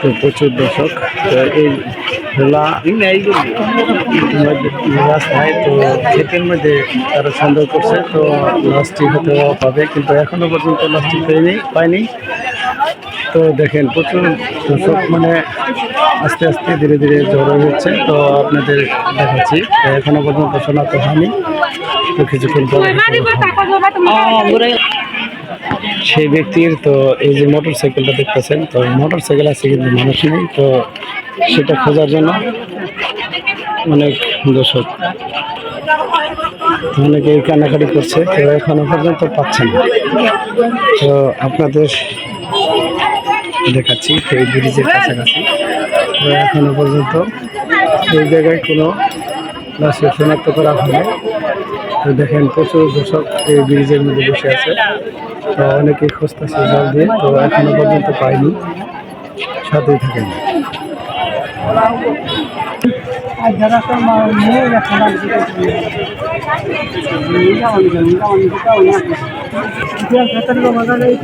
তো প্রচুর দর্শক, তো এই খোলা রাস্তায় তো ক্ষেতের মধ্যে তারা সন্দেহ করছে, তো লাস্টটি হতে পাবে, কিন্তু এখনও পর্যন্ত লাস্টটি পাইনি পাইনি তো দেখেন, প্রচুর দর্শক মানে আস্তে আস্তে ধীরে ধীরে জড়ো হচ্ছে। তো আপনাদের দেখাচ্ছি এখনও পর্যন্ত শনাক্ত হয়নি। তো কিছুক্ষণ সেই ব্যক্তির তো এই যে মোটর সাইকেলটা দেখতেছেন, তো মোটর সাইকেল আছে কিন্তু মানুষ নেই, তো সেটা খোঁজার জন্য অনেক দর্শক অনেকেই কান্নাকাটি করছে, তো এখনও পর্যন্ত পাচ্ছেন না। তো আপনাদের দেখাচ্ছি, সেই ব্রিজের কাছাকাছি। এখনও পর্যন্ত এই জায়গায় কোনো লাশের শনাক্ত করা হয়নি। তো দেখেন, প্রচুর দর্শক এই ব্রিজের মধ্যে বসে আছে। অনেকে খুঁজতেছে জল দিয়ে, তো এখনও পর্যন্ত পাইনি। সাথেই থাকেন।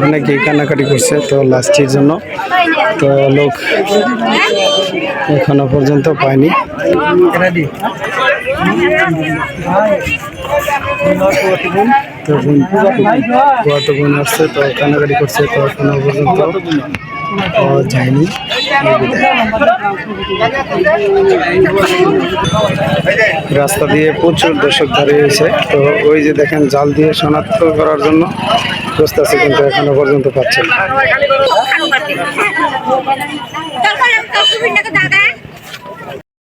অনেকেই কান্নাকাটি করছে তো লাস্টের জন্য। তো লোক এখনও পর্যন্ত পায়নি। তো বোন আসছে তো কান্নাকাটি করছে তো এখনও পর্যন্ত। পাওয়া যায়নি রাস্তা দিয়ে প্রচুর দর্শক দাঁড়িয়ে হয়েছে তো ওই যে দেখেন জাল দিয়ে শনাক্ত করার জন্য আছে কিন্তু এখনও পর্যন্ত পাচ্ছে